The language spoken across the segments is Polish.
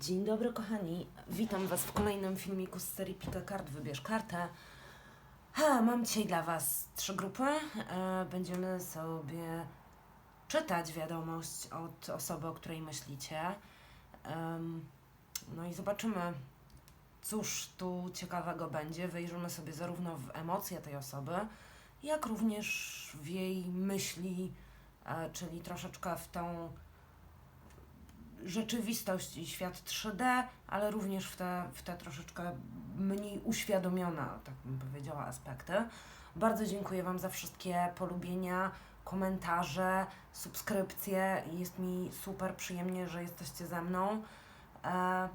Dzień dobry kochani, witam Was w kolejnym filmiku z serii Pika Kart, wybierz kartę. Ha, mam dzisiaj dla Was trzy grupy. E, będziemy sobie czytać wiadomość od osoby, o której myślicie. No i zobaczymy, cóż tu ciekawego będzie. Wejrzymy sobie zarówno w emocje tej osoby, jak również w jej myśli, e, czyli troszeczkę w tą rzeczywistość i świat 3D, ale również w te, w te troszeczkę mniej uświadomione, tak bym powiedziała, aspekty. Bardzo dziękuję Wam za wszystkie polubienia, komentarze, subskrypcje. Jest mi super przyjemnie, że jesteście ze mną. E,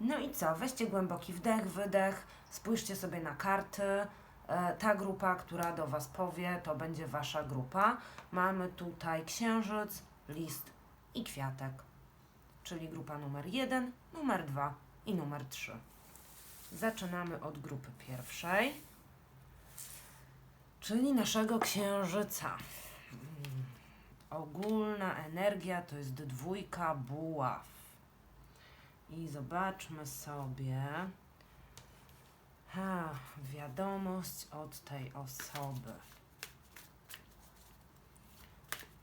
no i co? Weźcie głęboki wdech, wydech, spójrzcie sobie na karty. E, ta grupa, która do Was powie, to będzie Wasza grupa. Mamy tutaj księżyc, list i kwiatek czyli grupa numer 1, numer 2 i numer 3. Zaczynamy od grupy pierwszej, czyli naszego księżyca. Mm, Ogólna energia to jest dwójka buław. I zobaczmy sobie. Ha, wiadomość od tej osoby.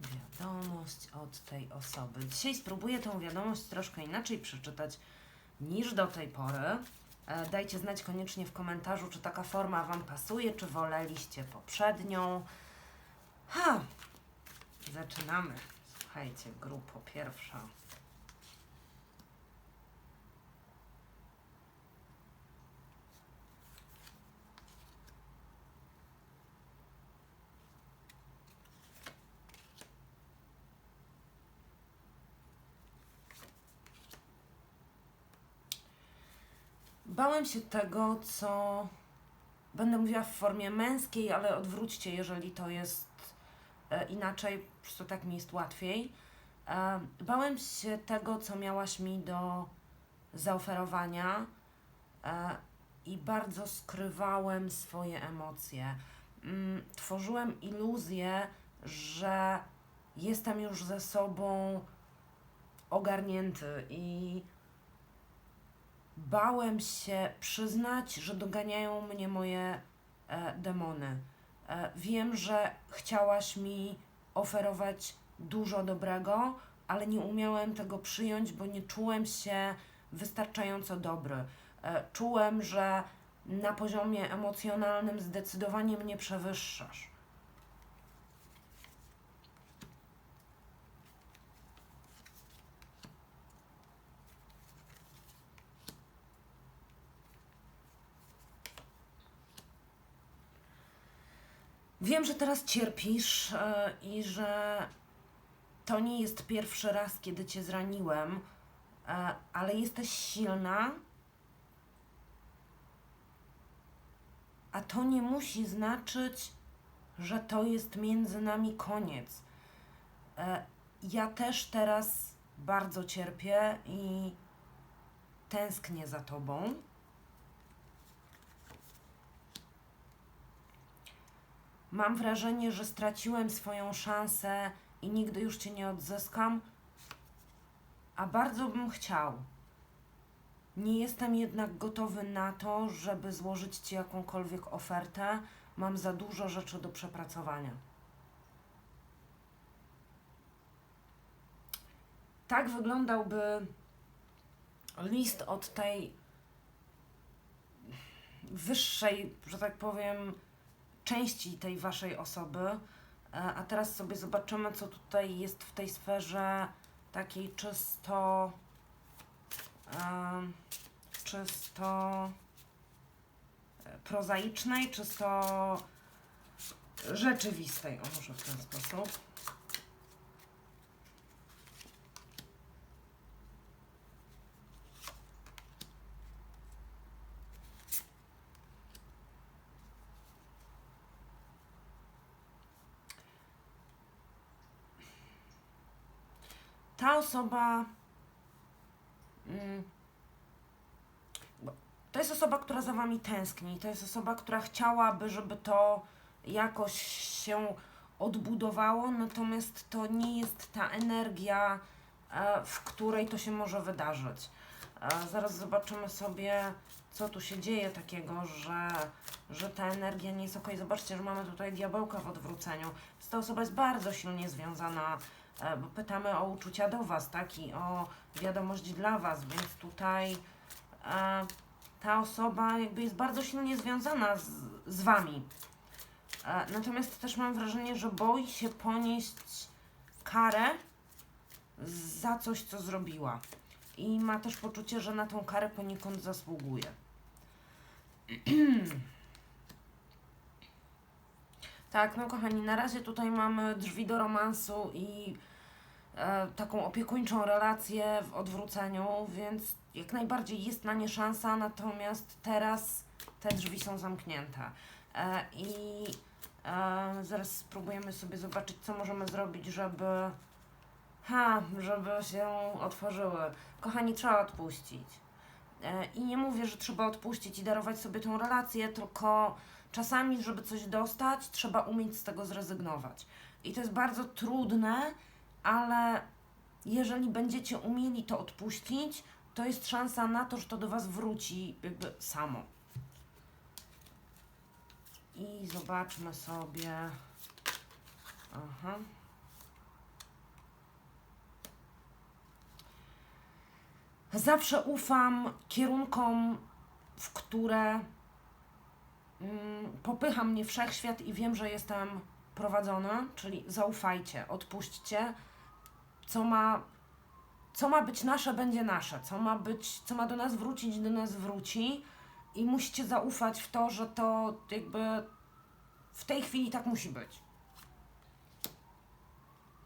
Wiadomość od tej osoby. Dzisiaj spróbuję tą wiadomość troszkę inaczej przeczytać niż do tej pory. E, Dajcie znać koniecznie w komentarzu, czy taka forma Wam pasuje, czy woleliście poprzednią. Ha! Zaczynamy. Słuchajcie, grupo pierwsza. Bałem się tego, co będę mówiła w formie męskiej, ale odwróćcie, jeżeli to jest e, inaczej, po prostu tak mi jest łatwiej. E, bałem się tego, co miałaś mi do zaoferowania e, i bardzo skrywałem swoje emocje. Mm, tworzyłem iluzję, że jestem już ze sobą ogarnięty i bałem się przyznać, że doganiają mnie moje e, demony. E, wiem, że chciałaś mi oferować dużo dobrego, ale nie umiałem tego przyjąć, bo nie czułem się wystarczająco dobry. E, czułem, że na poziomie emocjonalnym zdecydowanie mnie przewyższasz. Wiem, że teraz cierpisz e, i że to nie jest pierwszy raz, kiedy cię zraniłem, e, ale jesteś silna. A to nie musi znaczyć, że to jest między nami koniec. E, ja też teraz bardzo cierpię i tęsknię za tobą. Mam wrażenie, że straciłem swoją szansę i nigdy już cię nie odzyskam, a bardzo bym chciał. Nie jestem jednak gotowy na to, żeby złożyć ci jakąkolwiek ofertę. Mam za dużo rzeczy do przepracowania. Tak wyglądałby list od tej wyższej, że tak powiem, części tej waszej osoby. E, A teraz sobie zobaczymy, co tutaj jest w tej sferze takiej czysto. czysto e, prozaicznej, czysto rzeczywistej, o może w ten sposób. Ta osoba. Mm, to jest osoba, która za wami tęskni. To jest osoba, która chciałaby, żeby to jakoś się odbudowało, natomiast to nie jest ta energia, e, w której to się może wydarzyć. E, zaraz zobaczymy sobie, co tu się dzieje takiego, że, że ta energia nie jest ok. Zobaczcie, że mamy tutaj diabełka w odwróceniu. Ta osoba jest bardzo silnie związana, bo pytamy o uczucia do Was, tak? I o wiadomość dla Was, więc tutaj e, ta osoba jakby jest bardzo silnie związana z, z Wami. E, natomiast też mam wrażenie, że boi się ponieść karę za coś, co zrobiła. I ma też poczucie, że na tą karę poniekąd zasługuje. tak, no kochani, na razie tutaj mamy drzwi do romansu i e, taką opiekuńczą relację w odwróceniu, więc jak najbardziej jest na nie szansa, natomiast teraz te drzwi są zamknięte. E, I e, zaraz spróbujemy sobie zobaczyć, co możemy zrobić, żeby Ha, żeby się otworzyły. Kochani, trzeba odpuścić. E, I nie mówię, że trzeba odpuścić i darować sobie tą relację, tylko czasami, żeby coś dostać, trzeba umieć z tego zrezygnować. I to jest bardzo trudne, ale jeżeli będziecie umieli to odpuścić, to jest szansa na to, że to do Was wróci jakby samo. I zobaczmy sobie. Aha. Zawsze ufam kierunkom, w które mm, popycha mnie wszechświat i wiem, że jestem prowadzona, czyli zaufajcie, odpuśćcie. Co ma, co ma być nasze, będzie nasze. Co ma być, co ma do nas wrócić, do nas wróci. I musicie zaufać w to, że to jakby w tej chwili tak musi być.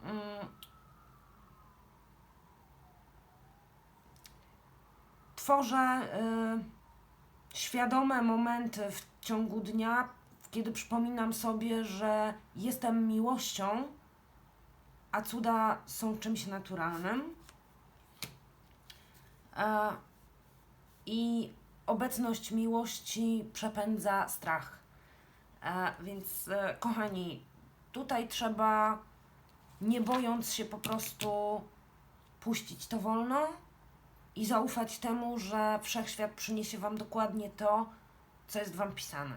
Mm, tworzę y, świadome momenty w ciągu dnia, kiedy przypominam sobie, że jestem miłością, a cuda są czymś naturalnym. E, I obecność miłości przepędza strach. E, więc, e, kochani, tutaj trzeba, nie bojąc się po prostu puścić to wolno i zaufać temu, że wszechświat przyniesie Wam dokładnie to, co jest Wam pisane.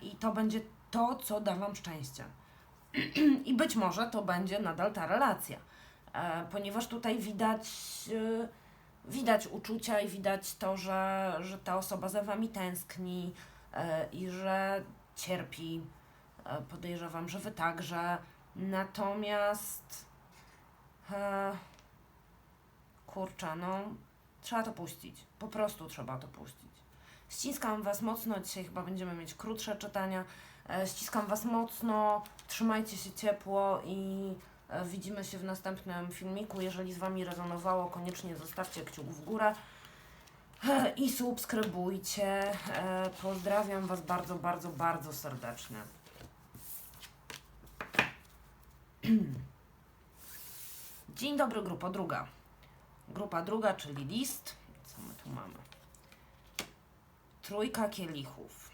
I to będzie to, co da Wam szczęście. I być może to będzie nadal ta relacja, e, ponieważ tutaj widać, e, widać uczucia i widać to, że, że ta osoba za Wami tęskni e, i że cierpi. Podejrzewam, że Wy także. Natomiast. Kurczę, no trzeba to puścić. Po prostu trzeba to puścić. Ściskam Was mocno, dzisiaj chyba będziemy mieć krótsze czytania. E, ściskam Was mocno, trzymajcie się ciepło i e, widzimy się w następnym filmiku. Jeżeli z Wami rezonowało, koniecznie zostawcie kciuk w górę e, i subskrybujcie. Pozdrawiam Was bardzo, bardzo, bardzo serdecznie. Dzień dobry, grupa druga. Grupa druga, czyli list. Co my tu mamy? Trójka kielichów.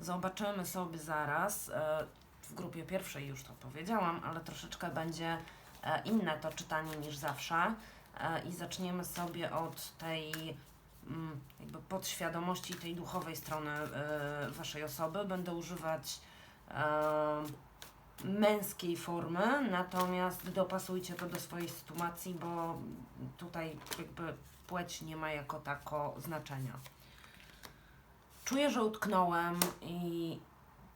Zobaczymy sobie zaraz. e, W grupie pierwszej już to powiedziałam, ale troszeczkę będzie e, inne to czytanie niż zawsze. E, I zaczniemy sobie od tej mm, jakby podświadomości, tej duchowej strony Waszej osoby. Będę używać męskiej formy, natomiast dopasujcie to do swojej sytuacji, bo tutaj jakby płeć nie ma jako tako znaczenia. Czuję, że utknąłem i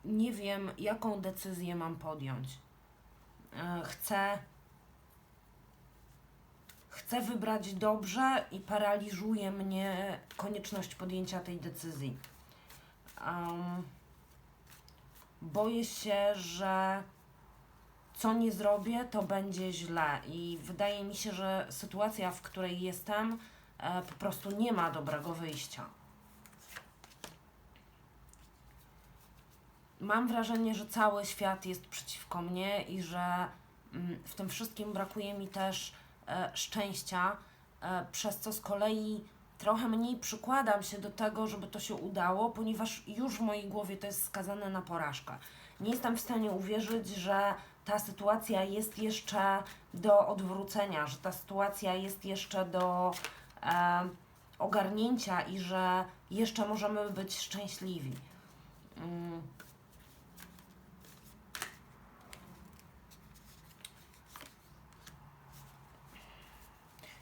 nie wiem, jaką decyzję mam podjąć. E, Chcę. Chcę wybrać dobrze i paraliżuje mnie konieczność podjęcia tej decyzji. Um, boję się, że co nie zrobię, to będzie źle. I wydaje mi się, że sytuacja, w której jestem, e, po prostu nie ma dobrego wyjścia. Mam wrażenie, że cały świat jest przeciwko mnie i że mm, w tym wszystkim brakuje mi też e, szczęścia, e, przez co z kolei trochę mniej przykładam się do tego, żeby to się udało, ponieważ już w mojej głowie to jest skazane na porażkę. Nie jestem w stanie uwierzyć, że ta sytuacja jest jeszcze do odwrócenia, że ta sytuacja jest jeszcze do e, ogarnięcia i że jeszcze możemy być szczęśliwi. Mm.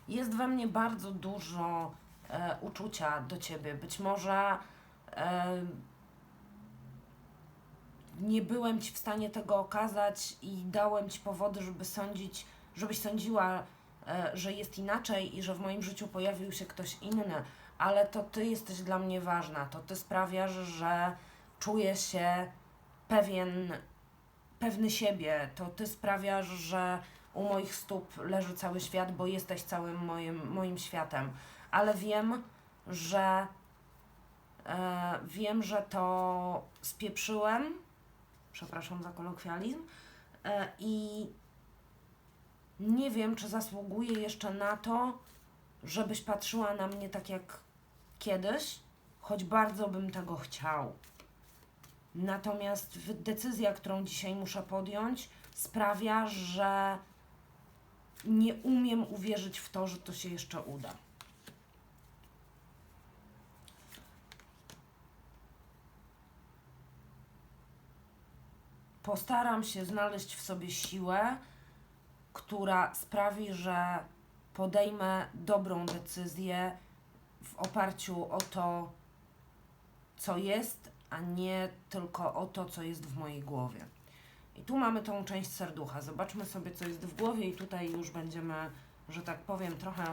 Jest we mnie bardzo dużo e, uczucia do ciebie. Być może e, nie byłem ci w stanie tego okazać i dałem ci powody, żeby sądzić, żebyś sądziła, e, że jest inaczej i że w moim życiu pojawił się ktoś inny, ale to ty jesteś dla mnie ważna. To ty sprawiasz, że czuję się pewien, pewny siebie. To ty sprawiasz, że u moich stóp leży cały świat, bo jesteś całym moim, moim światem. Ale wiem, że e, wiem, że to spieprzyłem. Przepraszam za kolokwializm. E, I nie wiem, czy zasługuję jeszcze na to, żebyś patrzyła na mnie tak jak kiedyś, choć bardzo bym tego chciał. Natomiast decyzja, którą dzisiaj muszę podjąć, sprawia, że nie umiem uwierzyć w to, że to się jeszcze uda. Postaram się znaleźć w sobie siłę, która sprawi, że podejmę dobrą decyzję w oparciu o to, co jest, a nie tylko o to, co jest w mojej głowie. I tu mamy tą część serducha. Zobaczmy sobie, co jest w głowie, i tutaj już będziemy, że tak powiem, trochę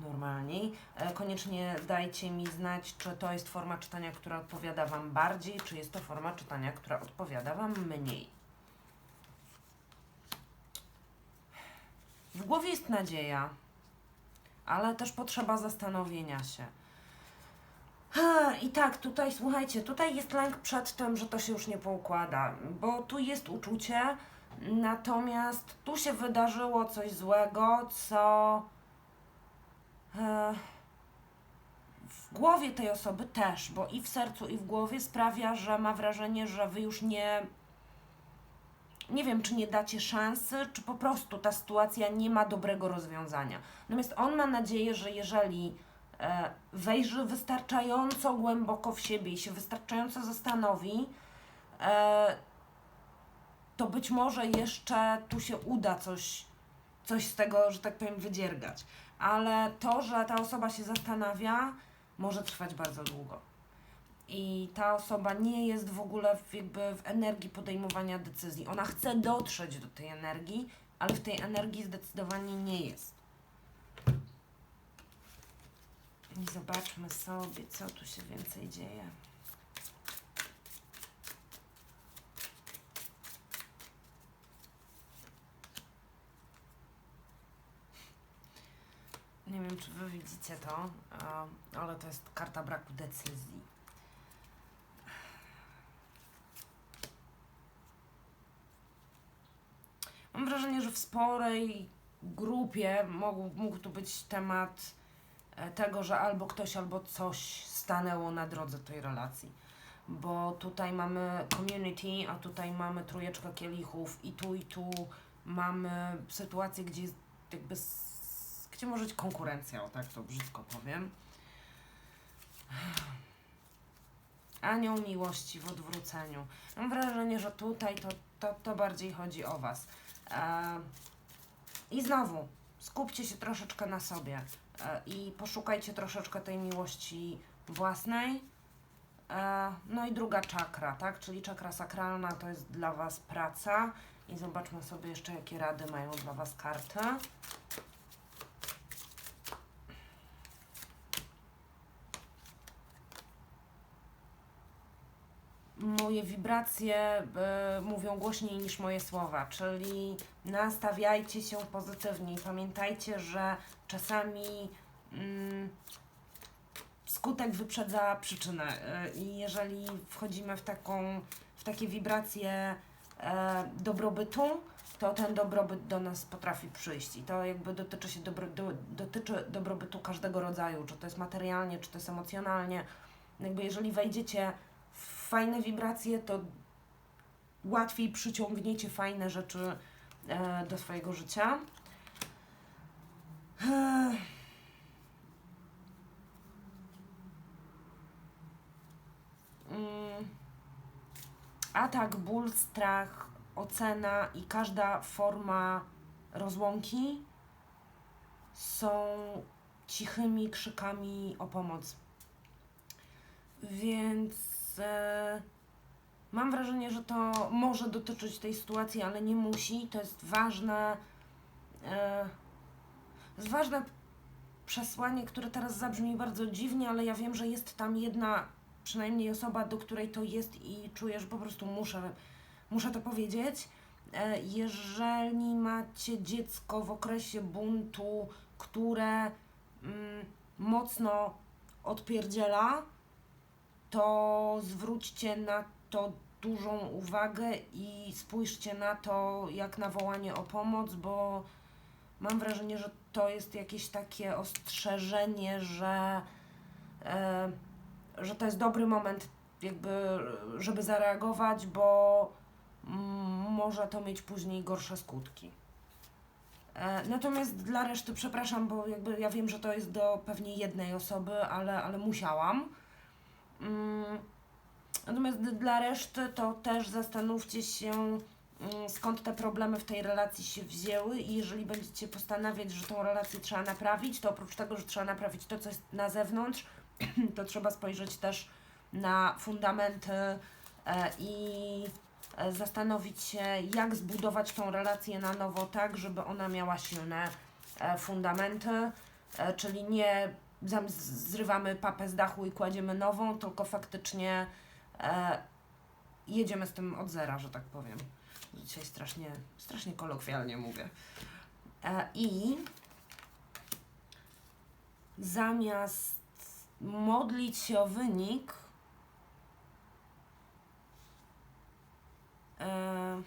normalniej. E, Koniecznie dajcie mi znać, czy to jest forma czytania, która odpowiada Wam bardziej, czy jest to forma czytania, która odpowiada Wam mniej. W głowie jest nadzieja, ale też potrzeba zastanowienia się. I tak, tutaj słuchajcie, tutaj jest lęk przed tym, że to się już nie poukłada, bo tu jest uczucie, natomiast tu się wydarzyło coś złego, co e, w głowie tej osoby też, bo i w sercu, i w głowie sprawia, że ma wrażenie, że wy już nie. Nie wiem, czy nie dacie szansy, czy po prostu ta sytuacja nie ma dobrego rozwiązania. Natomiast on ma nadzieję, że jeżeli wejrzy wystarczająco głęboko w siebie i się wystarczająco zastanowi, e, to być może jeszcze tu się uda coś, coś z tego, że tak powiem, wydziergać. Ale to, że ta osoba się zastanawia, może trwać bardzo długo. I ta osoba nie jest w ogóle w, jakby w energii podejmowania decyzji. Ona chce dotrzeć do tej energii, ale w tej energii zdecydowanie nie jest. I zobaczmy sobie, co tu się więcej dzieje. Nie wiem, czy wy widzicie to, a, ale to jest karta braku decyzji. Mam wrażenie, że w sporej grupie mógł, mógł tu być temat e, tego, że albo ktoś, albo coś stanęło na drodze tej relacji. Bo tutaj mamy community, a tutaj mamy trójeczkę kielichów i tu i tu mamy sytuację, gdzie jest jakby gdzie może być konkurencja, o tak to brzydko powiem. Anioł miłości w odwróceniu. Mam wrażenie, że tutaj to, to, to bardziej chodzi o Was. E, I znowu, skupcie się troszeczkę na sobie e, i poszukajcie troszeczkę tej miłości własnej. E, no i druga czakra, tak? Czyli czakra sakralna to jest dla Was praca. I zobaczmy sobie jeszcze, jakie rady mają dla Was karty. Moje wibracje y, mówią głośniej niż moje słowa, czyli nastawiajcie się pozytywnie i pamiętajcie, że czasami mm, skutek wyprzedza przyczynę y, i jeżeli wchodzimy w taką, w takie wibracje e, dobrobytu, to ten dobrobyt do nas potrafi przyjść i to jakby dotyczy się dobro, do, dotyczy dobrobytu każdego rodzaju, czy to jest materialnie, czy to jest emocjonalnie. Jakby jeżeli wejdziecie fajne wibracje, to łatwiej przyciągniecie fajne rzeczy e, do swojego życia. Ech. Mm. Atak, ból, strach, ocena i każda forma rozłąki są cichymi krzykami o pomoc. Więc mam wrażenie, że to może dotyczyć tej sytuacji, ale nie musi. To jest ważne. E, jest ważne przesłanie, które teraz zabrzmi bardzo dziwnie, ale ja wiem, że jest tam jedna przynajmniej osoba, do której to jest i czuję, że po prostu muszę, muszę to powiedzieć. E, Jeżeli macie dziecko w okresie buntu, które mm, mocno odpierdziela, to zwróćcie na to dużą uwagę i spójrzcie na to jak na wołanie o pomoc, bo mam wrażenie, że to jest jakieś takie ostrzeżenie, że, e, że to jest dobry moment, jakby, żeby zareagować, bo może to mieć później gorsze skutki. E, Natomiast dla reszty, przepraszam, bo jakby ja wiem, że to jest do pewnie jednej osoby, ale, ale musiałam. Mm, Natomiast dla reszty to też zastanówcie się, mm, skąd te problemy w tej relacji się wzięły i jeżeli będziecie postanawiać, że tą relację trzeba naprawić, to oprócz tego, że trzeba naprawić to, co jest na zewnątrz, to trzeba spojrzeć też na fundamenty e, i e, zastanowić się, jak zbudować tą relację na nowo tak, żeby ona miała silne e, fundamenty, czyli nie zrywamy papę z dachu i kładziemy nową, tylko faktycznie e, jedziemy z tym od zera, że tak powiem. Dzisiaj strasznie, strasznie kolokwialnie mówię. E, I zamiast modlić się o wynik, e,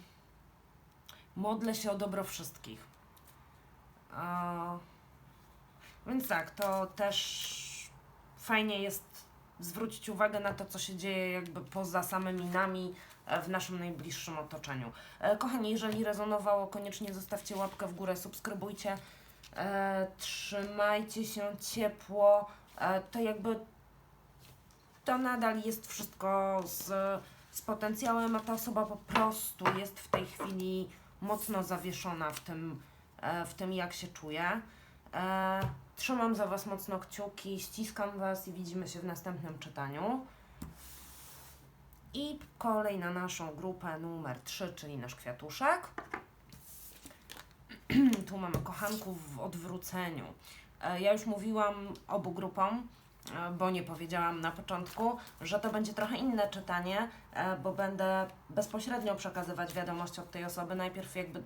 modlę się o dobro wszystkich. E, więc tak, to też fajnie jest zwrócić uwagę na to, co się dzieje jakby poza samymi nami e, w naszym najbliższym otoczeniu. E, Kochani, jeżeli rezonowało, koniecznie zostawcie łapkę w górę, subskrybujcie, e, trzymajcie się ciepło. To jakby to nadal jest wszystko z, z potencjałem, a ta osoba po prostu jest w tej chwili mocno zawieszona w tym, w tym jak się czuje. Trzymam za Was mocno kciuki, ściskam Was i widzimy się w następnym czytaniu. I kolej na naszą grupę numer 3, czyli nasz kwiatuszek. tu mamy kochanków w odwróceniu. E, Ja już mówiłam obu grupom, e, bo nie powiedziałam na początku, że to będzie trochę inne czytanie, e, bo będę bezpośrednio przekazywać wiadomość od tej osoby. Najpierw jakby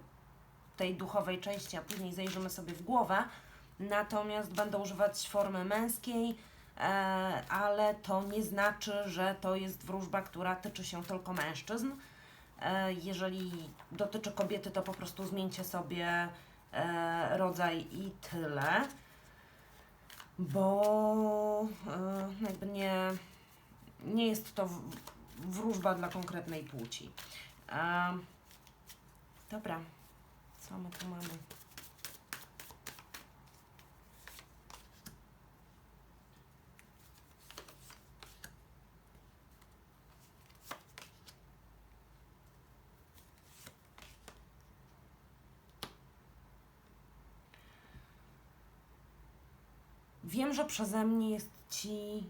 tej duchowej części, a później zajrzymy sobie w głowę. Natomiast będę używać formy męskiej, e, ale to nie znaczy, że to jest wróżba, która tyczy się tylko mężczyzn. E, jeżeli dotyczy kobiety, to po prostu zmieńcie sobie e, rodzaj i tyle. Bo e, jakby nie, nie jest to wróżba dla konkretnej płci. Dobra, co my tu mamy? Wiem, że przeze mnie jest ci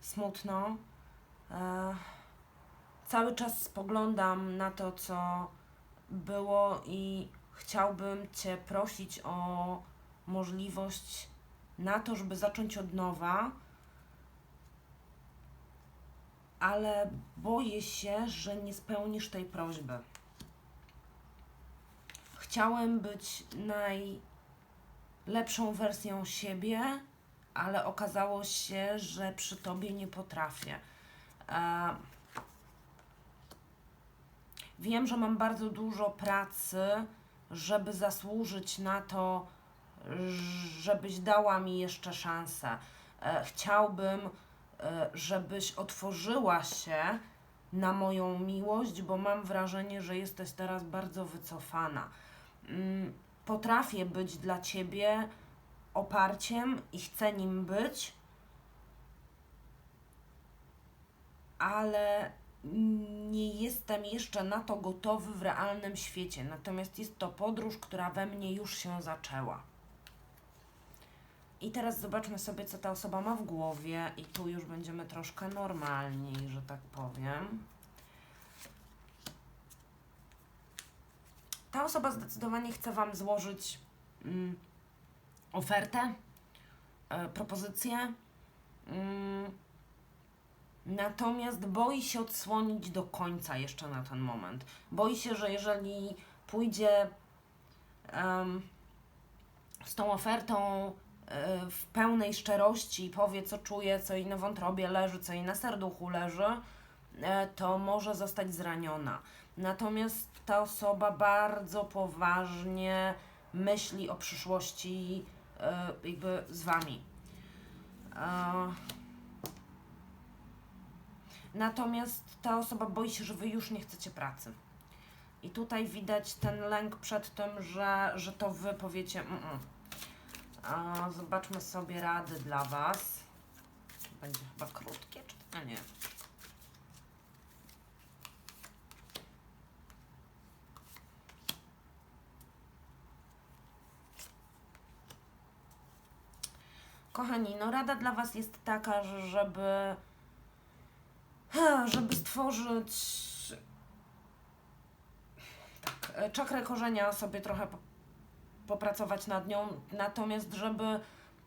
smutno. E, cały czas spoglądam na to, co było i chciałbym Cię prosić o możliwość na to, żeby zacząć od nowa, ale boję się, że nie spełnisz tej prośby. Chciałem być najlepszą wersją siebie, ale okazało się, że przy tobie nie potrafię. E, wiem, że mam bardzo dużo pracy, żeby zasłużyć na to, żebyś dała mi jeszcze szansę. E, chciałbym, e, żebyś otworzyła się na moją miłość, bo mam wrażenie, że jesteś teraz bardzo wycofana. Mm, Potrafię być dla ciebie oparciem i chcę nim być, ale nie jestem jeszcze na to gotowy w realnym świecie. Natomiast jest to podróż, która we mnie już się zaczęła. I teraz zobaczmy sobie, co ta osoba ma w głowie, i tu już będziemy troszkę normalniej, że tak powiem. Ta osoba zdecydowanie chce Wam złożyć mm, ofertę, e, propozycję. Mm, Natomiast boi się odsłonić do końca jeszcze na ten moment. Boi się, że jeżeli pójdzie z tą ofertą e, w pełnej szczerości i powie, co czuje, co jej na wątrobie leży, co jej na serduchu leży, e, to może zostać zraniona. Natomiast ta osoba bardzo poważnie myśli o przyszłości jakby z Wami. E, Natomiast ta osoba boi się, że wy już nie chcecie pracy. I tutaj widać ten lęk przed tym, że, że to wy powiecie. Mm -mm. A, zobaczmy sobie rady dla was. Będzie chyba krótkie, czy a nie? Kochani, no rada dla was jest taka, że żeby żeby stworzyć tak, e, czakrę korzenia sobie trochę po- popracować nad nią, natomiast żeby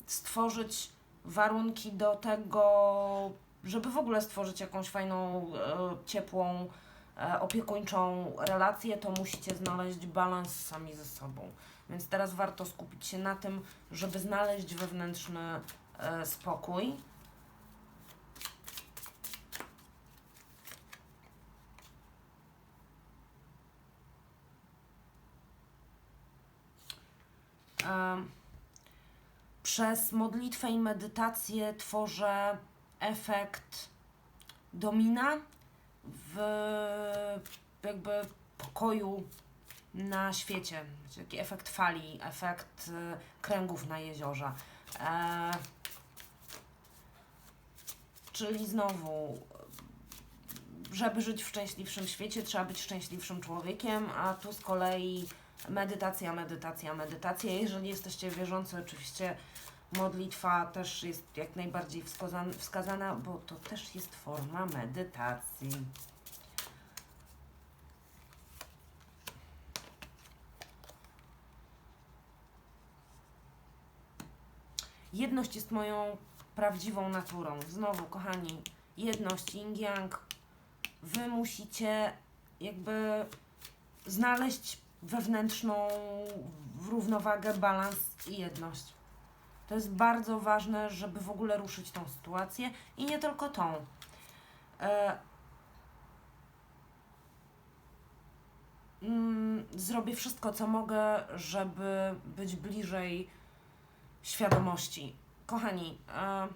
stworzyć warunki do tego, żeby w ogóle stworzyć jakąś fajną, e, ciepłą, e, opiekuńczą relację, to musicie znaleźć balans sami ze sobą. Więc teraz warto skupić się na tym, żeby znaleźć wewnętrzny e, spokój. Przez modlitwę i medytację tworzę efekt domina w jakby pokoju na świecie. Taki efekt fali, efekt y, kręgów na jeziorze. E, czyli znowu, żeby żyć w szczęśliwszym świecie, trzeba być szczęśliwszym człowiekiem, a tu z kolei medytacja, medytacja, medytacja. Jeżeli jesteście wierzący, oczywiście modlitwa też jest jak najbardziej wskazana, wskazana, bo to też jest forma medytacji. Jedność jest moją prawdziwą naturą. Znowu, kochani, jedność, yin-yang. Wy musicie jakby znaleźć wewnętrzną równowagę, balans i jedność. To jest bardzo ważne, żeby w ogóle ruszyć tą sytuację i nie tylko tą. E, mm, zrobię wszystko, co mogę, żeby być bliżej świadomości. Kochani, e,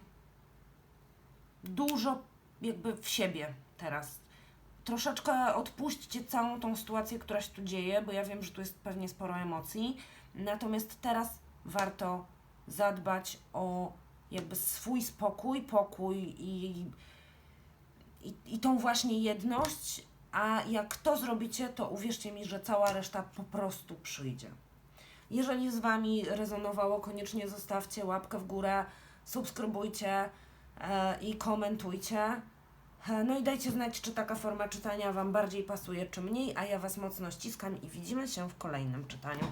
dużo jakby w siebie teraz troszeczkę odpuśćcie całą tą sytuację, która się tu dzieje, bo ja wiem, że tu jest pewnie sporo emocji. Natomiast teraz warto zadbać o jakby swój spokój, pokój i, i, i tą właśnie jedność. A jak to zrobicie, to uwierzcie mi, że cała reszta po prostu przyjdzie. Jeżeli z Wami rezonowało, koniecznie zostawcie łapkę w górę, subskrybujcie e, i komentujcie. E, No i dajcie znać, czy taka forma czytania Wam bardziej pasuje, czy mniej, a ja Was mocno ściskam i widzimy się w kolejnym czytaniu.